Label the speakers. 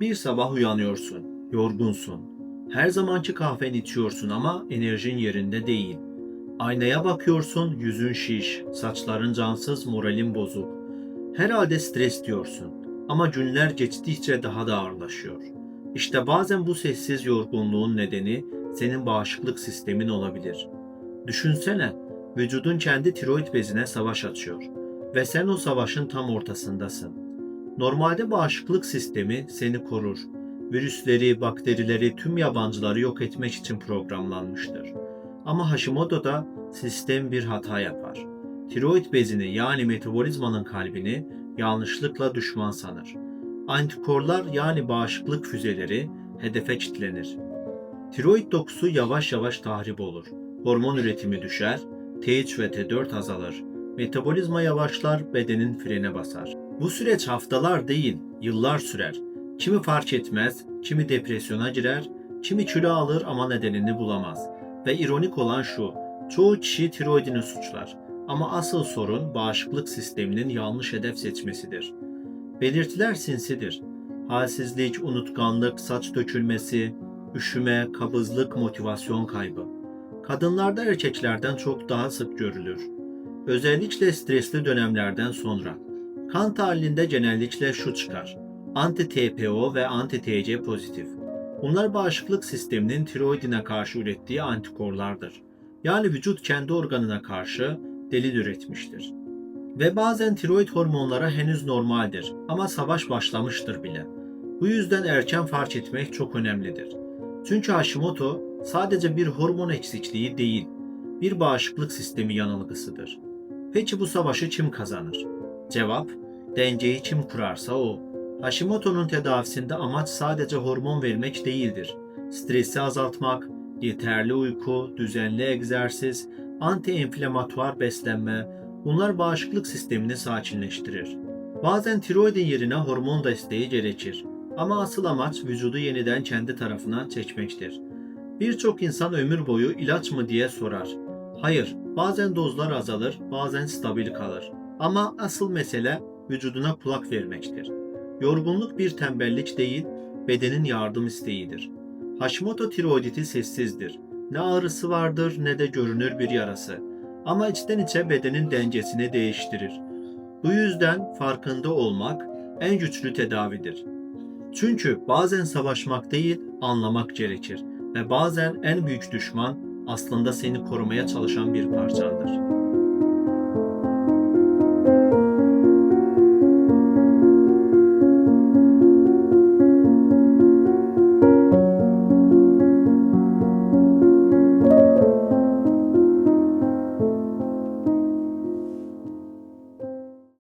Speaker 1: Bir sabah uyanıyorsun, yorgunsun. Her zamanki kahveni içiyorsun ama enerjin yerinde değil. Aynaya bakıyorsun, yüzün şiş, saçların cansız, moralin bozuk. Herhalde stres diyorsun ama günler geçtikçe daha da ağırlaşıyor. İşte bazen bu sessiz yorgunluğun nedeni senin bağışıklık sistemin olabilir. Düşünsene, vücudun kendi tiroid bezine savaş açıyor ve sen o savaşın tam ortasındasın. Normalde bağışıklık sistemi seni korur. Virüsleri, bakterileri, tüm yabancıları yok etmek için programlanmıştır. Ama Hashimoto'da sistem bir hata yapar. Tiroid bezini yani metabolizmanın kalbini yanlışlıkla düşman sanır. Antikorlar yani bağışıklık füzeleri hedefe kilitlenir. Tiroid dokusu yavaş yavaş tahrip olur. Hormon üretimi düşer, T3 ve T4 azalır. Metabolizma yavaşlar, bedenin frene basar. Bu süreç haftalar değil, yıllar sürer. Kimi fark etmez, kimi depresyona girer, kimi kilo alır ama nedenini bulamaz. Ve ironik olan şu, çoğu kişi tiroidini suçlar. Ama asıl sorun bağışıklık sisteminin yanlış hedef seçmesidir. Belirtiler sinsidir. Halsizlik, unutkanlık, saç dökülmesi, üşüme, kabızlık, motivasyon kaybı. Kadınlarda erkeklerden çok daha sık görülür. Özellikle stresli dönemlerden sonra. Kan tahlilinde genellikle şu çıkar. Anti-TPO ve anti-TC pozitif. Bunlar bağışıklık sisteminin tiroidine karşı ürettiği antikorlardır. Yani vücut kendi organına karşı delil üretmiştir. Ve bazen tiroid hormonlara henüz normaldir ama savaş başlamıştır bile. Bu yüzden erken fark etmek çok önemlidir. Çünkü Hashimoto sadece bir hormon eksikliği değil, bir bağışıklık sistemi yanılgısıdır. Peki bu savaşı kim kazanır? Cevap, dengeyi kim kurarsa o. Hashimoto'nun tedavisinde amaç sadece hormon vermek değildir. Stresi azaltmak, yeterli uyku, düzenli egzersiz, anti-enflamatuar beslenme, bunlar bağışıklık sistemini sakinleştirir. Bazen tiroidin yerine hormon desteği gerekir. Ama asıl amaç vücudu yeniden kendi tarafına çekmektir. Birçok insan ömür boyu ilaç mı diye sorar. Hayır, bazen dozlar azalır, bazen stabil kalır. Ama asıl mesele vücuduna kulak vermektir. Yorgunluk bir tembellik değil, bedenin yardım isteğidir. Hashimoto tiroiditi sessizdir. Ne ağrısı vardır ne de görünür bir yarası. Ama içten içe bedenin dengesini değiştirir. Bu yüzden farkında olmak en güçlü tedavidir. Çünkü bazen savaşmak değil, anlamak gerekir ve bazen en büyük düşman aslında seni korumaya çalışan bir parçandır.